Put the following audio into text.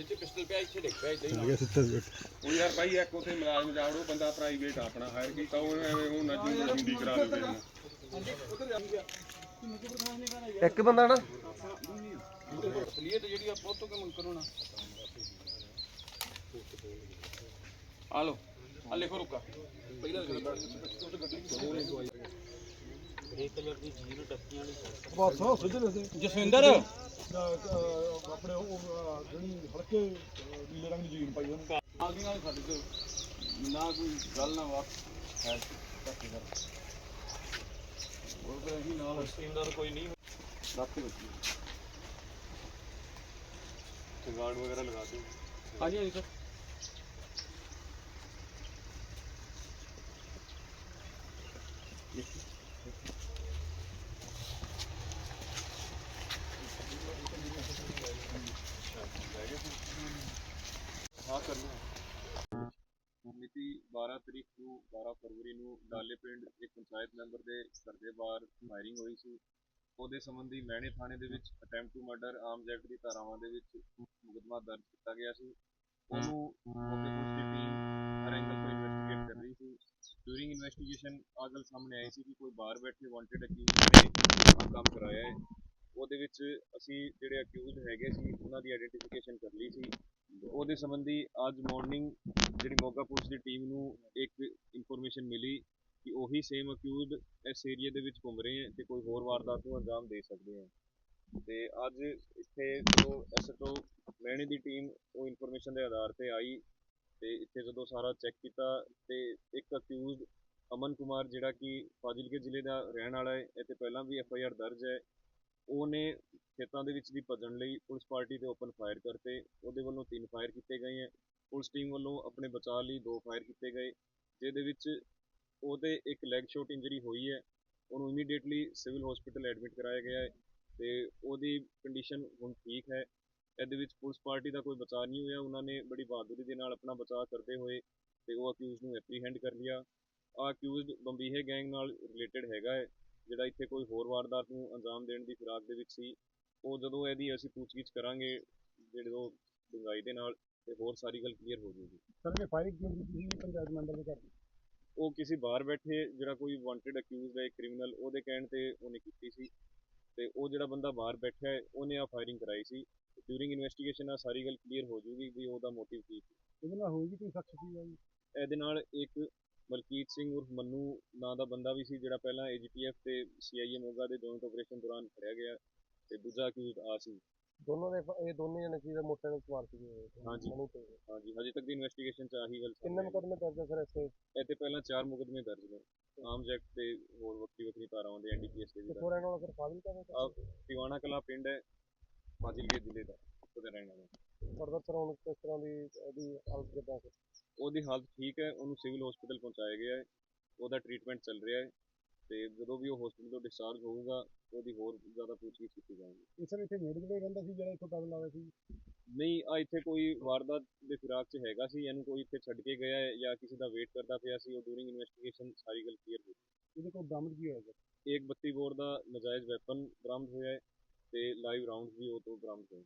ਜਿੱਥੇ ਪਿਸਟਲ ਪਿਆ ਇੱਥੇ ਡਿੱਗ ਪਿਆ ਇੱਥੇ ਹੀ ਆ ਨਾਲ। ਗਿਆ ਸਿੱਧਾ ਸਿੱਧਾ ਉਹ ਯਾਰ ਭਾਈ ਇੱਕ ਉਥੇ ਮੁਲਾਜ਼ਮ ਜਾਵੜੋ ਬੰਦਾ ਪ੍ਰਾਈਵੇਟ ਆਪਣਾ ਹਾਇਰ ਕੀਤਾ ਉਹ ਐਵੇਂ ਉਹ ਨਜੀ ਹੁੰਦੀ ਕਰਾ ਦਿੰਦੇ ਨੇ। ਇੱਕ ਬੰਦਾ ਨਾ। ਅਸਲੀਅਤ ਜਿਹੜੀ ਆ ਬਹੁਤ ਤੋਂ ਕੰਮ ਕਰੋ ਨਾ। ਆ ਲੋ ਆ ਲਿਖੋ ਰੁਕਾ। ਪਹਿਲਾਂ ਗੱਡੀ ਜਸਵਿੰਦਰ। ਆਪਣੇ ਉਹ ਜਿਹੜੀ ਹਲਕੇ ਨੀਲੇ ਰੰਗ ਦੀ ਜੀਨ ਪਾਈ ਉਹਨੇ ਨਾਲ ਦੀ ਨਾਲ ਸਾਡੇ ਤੋਂ ਨਾ ਕੋਈ ਗੱਲ ਨਾ ਬਾਤ ਹੈ ਧੱਕੇ ਕਰ ਉਹ ਫਿਰ ਅਸੀਂ ਨਾਲ ਤਹਿਸੀਲਦਾਰ ਕੋਈ ਨਹੀਂ ਰੱਖੇ ਬੱਚੀ ਗਾਰਡ ਵਗੈਰਾ ਲਗਾ ਦਿਓ ਹਾਂਜੀ ਹਾਂਜੀ ਸਰ ਹਾਂ 12 ਤਰੀਕ ਨੂੰ 12 ਫਰਵਰੀ ਨੂੰ ਡਾਲੇ ਪਿੰਡ ਇੱਕ ਪੰਚਾਇਤ ਮੈਂਬਰ ਦੇ ਘਰ ਦੇ ਬਾਹਰ ਫਾਇਰਿੰਗ ਹੋਈ ਸੀ। ਉਹਦੇ ਸੰਬੰਧੀ ਮਹਿਣੇ ਥਾਣੇ ਦੇ ਵਿੱਚ ਅਟੈਂਪਟ ਟੂ ਮਰਡਰ ਆਮ ਜੈਕਟ ਦੀ ਧਾਰਾਵਾਂ ਦੇ ਵਿੱਚ ਮੁਕੱਦਮਾ ਦਰਜ ਕੀਤਾ ਗਿਆ ਸੀ। ਉਹਨੂੰ ਮੌਕੇ ਪੁਲਿਸ ਦੀ ਟੀਮ ਹਰ ਐਂਗਲ ਤੋਂ ਇਨਵੈਸਟੀਗੇਟ ਕਰ ਰਹੀ ਸੀ। ਡੂਰਿੰਗ ਇਨਵੈਸਟੀਗੇਸ਼ਨ ਆਹ ਗੱਲ ਸਾਹਮਣੇ ਆਈ ਸੀ ਕਿ ਕੋਈ ਬਾਹਰ ਬੈਠੇ ਵਾਂਟਡ ਅਕਿਊਜ਼ਡ ਨੇ ਕੰਮ ਕਰਾਇਆ ਹੈ। ਉਹਦੇ ਵਿੱਚ ਅਸੀਂ ਜਿਹੜੇ ਅਕਿਊਜ਼ ਹੈਗੇ ਸੀ, ਉਹਨਾਂ ਦੀ ਆਈਡੈਂਟੀਫਿਕੇਸ਼ਨ ਕਰ ਲਈ ਸੀ। ਉਹਦੇ ਸੰਬੰਧੀ ਅੱਜ ਮਾਰਨਿੰਗ ਜਿਹੜੀ ਮੋਗਾ ਪੁਲਿਸ ਦੀ ਟੀਮ ਨੂੰ ਇੱਕ ਇਨਫੋਰਮੇਸ਼ਨ ਮਿਲੀ ਕਿ ਉਹੀ ਸੇਮ ਅਕਿਊਜ਼ਡ ਇਸ ਏਰੀਆ ਦੇ ਵਿੱਚ ਘੁੰਮ ਰਹੇ ਹੈ ਤੇ ਕੋਈ ਹੋਰ ਵਾਰਦਾਤ ਨੂੰ ਅੰਜਾਮ ਦੇ ਸਕਦੇ ਹੈ। ਤੇ ਅੱਜ ਇੱਥੇ ਜਦੋਂ ਐਸਐਚਓ ਮਹਿਣੇ ਦੀ ਟੀਮ ਉਹ ਇਨਫੋਰਮੇਸ਼ਨ ਦੇ ਆਧਾਰ ਤੇ ਆਈ ਤੇ ਇੱਥੇ ਜਦੋਂ ਸਾਰਾ ਚੈੱਕ ਕੀਤਾ ਤੇ ਇੱਕ ਅਕਿਊਜ਼ਡ ਅਮਨ ਕੁਮਾਰ ਜਿਹੜਾ ਕਿ ਫਾਜ਼ਿਲਕੇ ਜ਼ਿਲ੍ਹੇ ਦਾ ਰਹਿਣ ਵਾਲਾ ਹੈ ਇੱਥੇ ਪਹਿਲਾਂ ਵੀ ਐੱਫ ਆਈ ਆਰ ਦਰਜ ਹੈ, ਉਹਨੇ ਖੇਤਾਂ ਦੇ ਵਿੱਚ ਦੀ ਭੱਜਣ ਲਈ ਪੁਲਿਸ ਪਾਰਟੀ ਤੇ ਓਪਨ ਫਾਇਰ ਕਰਤੇ, ਉਹਦੇ ਵੱਲੋਂ ਤਿੰਨ ਫਾਇਰ ਕੀਤੇ ਗਏ ਹੈ। ਪੁਲਿਸ ਟੀਮ ਵੱਲੋਂ ਆਪਣੇ ਬਚਾਅ ਲਈ ਦੋ ਫਾਇਰ ਕੀਤੇ ਗਏ, ਜਿਹਦੇ ਵਿੱਚ ਉਹਦੇ ਇੱਕ ਲੈਗ ਸ਼ਾਟ ਇੰਜਰੀ ਹੋਈ ਹੈ, ਉਹਨੂੰ ਇਮੀਡੀਏਟਲੀ ਸਿਵਲ ਹਸਪੀਟਲ ਐਡਮਿਟ ਕਰਾਇਆ ਗਿਆ ਹੈ ਤੇ ਉਹਦੀ ਕੰਡੀਸ਼ਨ ਹੁਣ ਠੀਕ ਹੈ। ਇਹਦੇ ਵਿੱਚ ਪੁਲਿਸ ਪਾਰਟੀ ਦਾ ਕੋਈ ਬਚਾਅ ਨਹੀਂ ਹੋਇਆ, ਉਹਨਾਂ ਨੇ ਬੜੀ ਬਹਾਦਰੀ ਦੇ ਨਾਲ ਆਪਣਾ ਬਚਾਅ ਕਰਦੇ ਹੋਏ ਤੇ ਉਹ ਅਕਿਊਜ਼ ਨੂੰ ਐਪਰੀਹੈਂਡ ਕਰ ਲਿਆ। ਆ ਅਕਿਊਜ਼ਡ ਬੰਬੀਹੇ ਗੈਂਗ ਨਾਲ ਰਿਲੇਟਡ ਹੈਗਾ ਹੈ, ਜਿਹੜਾ ਇੱਥੇ ਕੋਈ ਹੋਰ ਵਾਰਦਾਤ ਨੂੰ ਅੰਜਾਮ ਦੇਣ ਦੀ ਫਿਰਾਕ ਦੇ ਵਿੱਚ ਸੀ। ਉਹ ਜਦੋਂ ਇਹਦੀ ਅਸੀਂ ਪੁੱਛਗਿੱਛ ਕਰਾਂਗੇ, ਜਿਹੜੇ ਉਹ ਡੂੰਘਾਈ ਦੇ ਨਾਲ ਤੇ ਹੋਰ ਸਾਰੀ ਗੱਲ ਕਲੀਅਰ ਹੋ ਜਾਊਗੀ। ਸਰ ਨੇ ਫਾਇਰਿੰਗ ਕਿਉਂ ਕੀਤੀ ਸੀ? ਪੰਚਾਇਤ ਮੈਂਬਰ ਦੇ ਘਰ ਉਹ ਕਿਸੇ ਬਾਹਰ ਬੈਠੇ ਜਿਹੜਾ ਕੋਈ ਵਾਂਟਡ ਅਕਿਊਜ਼ਡ ਹੈ ਕ੍ਰਿਮੀਨਲ ਉਹਦੇ ਕਹਿਣ ਤੇ ਉਹਨੇ ਕੀਤੀ ਸੀ। ਤੇ ਉਹ ਜਿਹੜਾ ਬੰਦਾ ਬਾਹਰ ਬੈਠਾ ਹੈ ਉਹਨੇ ਆ ਫਾਇਰਿੰਗ ਕਰਾਈ ਸੀ। ਡਿਊਰਿੰਗ ਇਨਵੈਸਟੀਗੇਸ਼ਨ ਆ ਸਾਰੀ ਗੱਲ ਕਲੀਅਰ ਹੋ ਜਾਊਗੀ ਵੀ ਉਹਦਾ ਮੋਟਿਵ ਕੀ ਸੀ। ਇਹਦੇ ਨਾਲ ਹੋਏਗੀ ਕੋਈ ਸ਼ਖਸ ਸੀ ਜੀ ਇਹਦੇ ਨਾਲ ਇੱਕ ਮਲਕੀਤ ਸਿੰਘ ਉਰਫ ਮੰਨੂ ਨਾਂ ਦਾ ਬੰਦਾ ਵੀ ਸੀ ਜਿਹੜਾ ਪਹਿਲਾਂ ਏਜੀਪੀਐਫ ਤੇ ਸੀਆਈਏ ਮੋਗਾ ਦੇ ਜੁਆਇੰਟ ਆਪਰੇਸ਼ਨ ਦੌਰਾਨ ਫੜਿਆ ਗਿਆ ਤੇ ਦੂਜਾ ਅਕਿਊਜ਼ਡ ਆ ਸੀ। ਦੋਨੋਂ ਦੇ ਇਹ ਦੋਨੇ ਜਣੇ ਸੀ ਮੋਟਰਸਾਈਕਲ ਸਵਾਰ ਸੀ ਹਾਂਜੀ। ਹਾਂਜੀ ਹਜੇ ਤੱਕ ਦੀ ਇਨਵੈਸਟੀਗੇਸ਼ਨ ਚ ਆਹੀ ਗੱਲ ਕਿੰਨੇ। ਮੁਕਦਮੇ ਦਰਜ ਹੈ ਸਰ ਇੱਥੇ? ਇਹ ਤੇ ਪਹਿਲਾਂ ਚਾਰ ਮੁਕਦਮੇ ਦਰਜ ਨੇ। ਆਰਮਸ ਐਕਟ ਤੇ ਹੋਰ ਵੱਖਰੀ ਵੱਖਰੀ ਧਾਰਾਵਾਂ ਦੇ ਐਨਡੀਪੀਐਸ ਦੇ ਵੀ ਦਰਜ। ਰਹਿਣ ਵਾਲਾ ਸਰ ਫਾਜ਼ਿਲ ਦਾ ਆ ਟਿਵਾਣਾ ਕਲਾ ਪਿੰਡ ਹੈ ਫਾਜ਼ਿਲਕੇ ਜ਼ਿਲ੍ਹੇ ਦਾ ਉੱਥੇ ਦਾ ਰਹਿਣ ਵਾਲਾ। ਫਰਦਰ ਸਰ ਹੁਣ ਕਿਸ ਤਰ੍ਹਾਂ ਦੀ ਇਹਦੀ ਹਾਲਤ ਕਿੱਦਾਂ ਹੈ? ਉਹਦੀ ਹਾਲਤ ਠੀਕ ਹੈ ਉਹਨੂੰ ਸਿਵਲ ਹਸਪੀਟਲ ਪਹੁੰਚਾਇਆ ਗਿਆ ਹੈ। ਉਹਦਾ ਟ੍ਰੀਟਮੈਂਟ ਚੱਲ ਰਿਹਾ ਹੈ। ਤੇ ਜਦੋਂ ਵੀ ਉਹ ਹਸਪੀਟਲ ਤੋਂ ਡਿਸਚਾਰਜ ਹੋਊਗਾ ਉਹਦੀ ਹੋਰ ਜ਼ਿਆਦਾ ਪੁੱਛਗਿੱਛ ਕੀਤੀ ਜਾਊਗੀ। ਇਸ ਸਰ ਇੱਥੇ ਨੇੜੇ ਨੇੜੇ ਰਹਿੰਦਾ ਸੀ ਜਿਹੜਾ ਇੱਥੋਂ ਕਦਮ ਲਾਵੇ ਸੀ? ਨਹੀਂ ਆ ਇੱਥੇ ਕੋਈ ਵਾਰਦਾਤ ਦੇ ਫਿਰਾਕ 'ਚ ਹੈਗਾ ਸੀ ਇਹਨੂੰ ਕੋਈ ਇੱਥੇ ਛੱਡ ਕੇ ਗਿਆ ਹੈ ਜਾਂ ਕਿਸੇ ਦਾ ਵੇਟ ਕਰਦਾ ਪਿਆ ਸੀ ਉਹ ਡੂਰਿੰਗ ਇਨਵੈਸਟੀਗੇਸ਼ਨ ਸਾਰੀ ਗੱਲ ਕਲੀਅਰ ਹੋ ਇਹਦੇ ਕੋਲ ਬਰਾਮਦ ਕੀ ਹੋਇਆ? ਸਰ ਇੱਕ 32 ਬੋਰ ਦਾ ਨਜਾਇਜ਼ ਵੈਪਨ ਬਰਾਮਦ ਹੋਇਆ ਹੈ ਤੇ ਲਾਈਵ ਰਾਉਂਡਸ ਵੀ ਉਹ ਤੋਂ ਬਰਾਮਦ ਹੋਏ